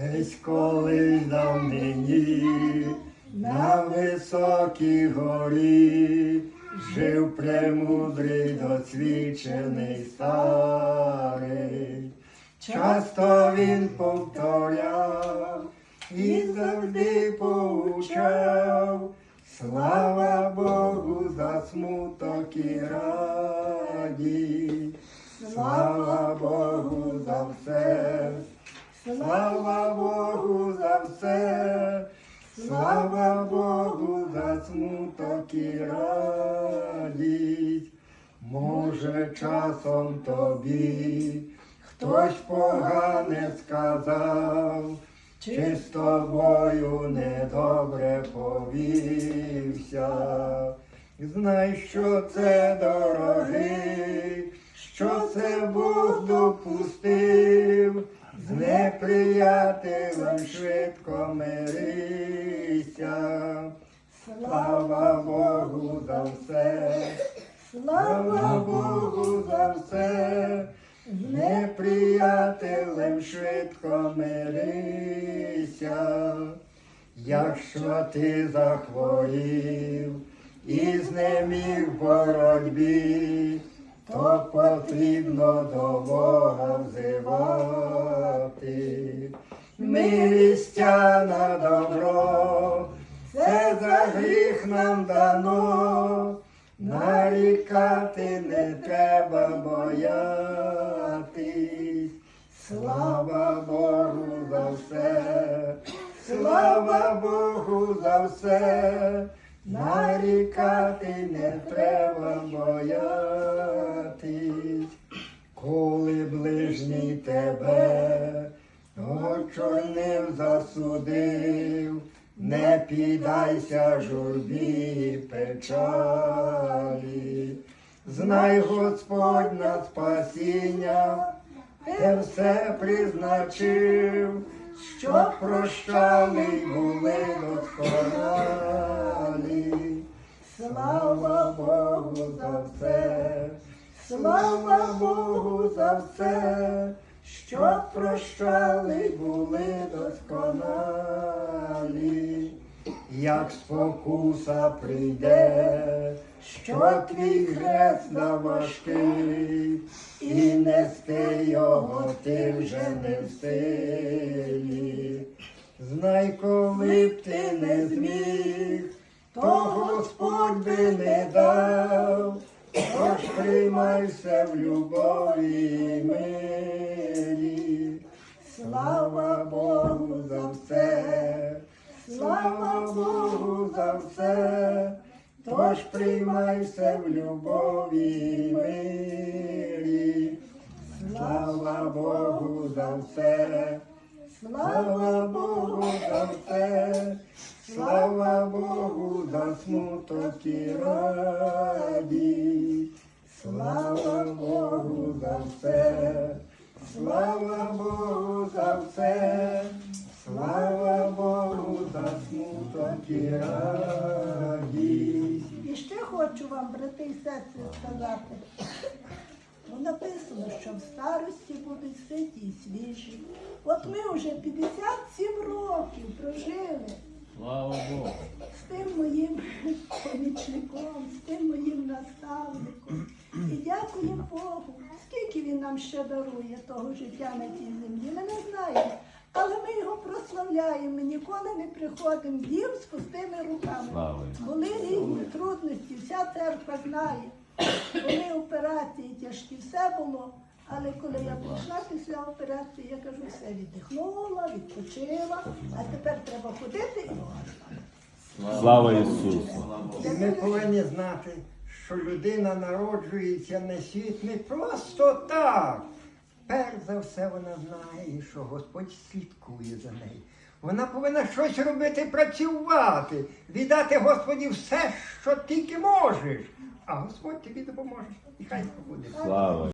Десь колись давнині на високій горі жив премудрий досвідчений старий. Часто він повторяв і завжди поучав. Слава Богу за смуток і радість. Богу смуток і радість. Може, часом тобі хтось погане сказав, чи з тобою недобре повівся. Знай, що це дорогий, що це Бог допустив. З неприятелем швидко мирися. Слава Богу за все, слава Богу за все, з неприятелем швидко мирися. Якщо ти захворів і знеміг в боротьбі, то потрібно до Бога взивати. Милістя на добро, за гріх нам дано, нарікати не треба боятись. Слава Богу за все, слава Богу за все, нарікати не треба боятись, коли ближній тебе очорнив засудив, не піддайся журбі печалі. Знай Господь на спасіння, те все призначив, щоб прощали були досконалі. Слава Богу за все, слава Богу за все, щоб прощали були досконалі. Як спокуса прийде, що твій хрест на важкий, і нести його ти вже не в силі. Знай, коли б ти не зміг, то Господь би не дав, тож приймай все в любові мирі. Слава Богу за все, слава Богу за все, тож приймай все в любові мирі. Слава Богу за все, слава Богу за все, слава Богу за смуток і радість. Слава Богу за все, слава Богу за все, слава Богу за смуток і радість. І ще хочу вам, брати і сестри, сказати. Ну, написано, що в старості будуть ситі і свіжі. От ми вже 57 років прожили Слава Богу. Богу, скільки він нам ще дарує того життя на тій землі. Ми не знаємо. Але ми його прославляємо, ми ніколи не приходимо в дім з пустими руками. Були різні трудності, вся церква знає. Були операції тяжкі, все було. Але коли я прийшла після операції, я кажу, все віддихнула, відпочила, а тепер треба ходити і Слава Ісусу. Ми повинні знати, що людина народжується на світ не просто так. Перш за все вона знає, що Господь слідкує за нею. Вона повинна щось робити, працювати, віддати Господі все, що тільки можеш. А Господь тобі допоможе. І хай буде. Слава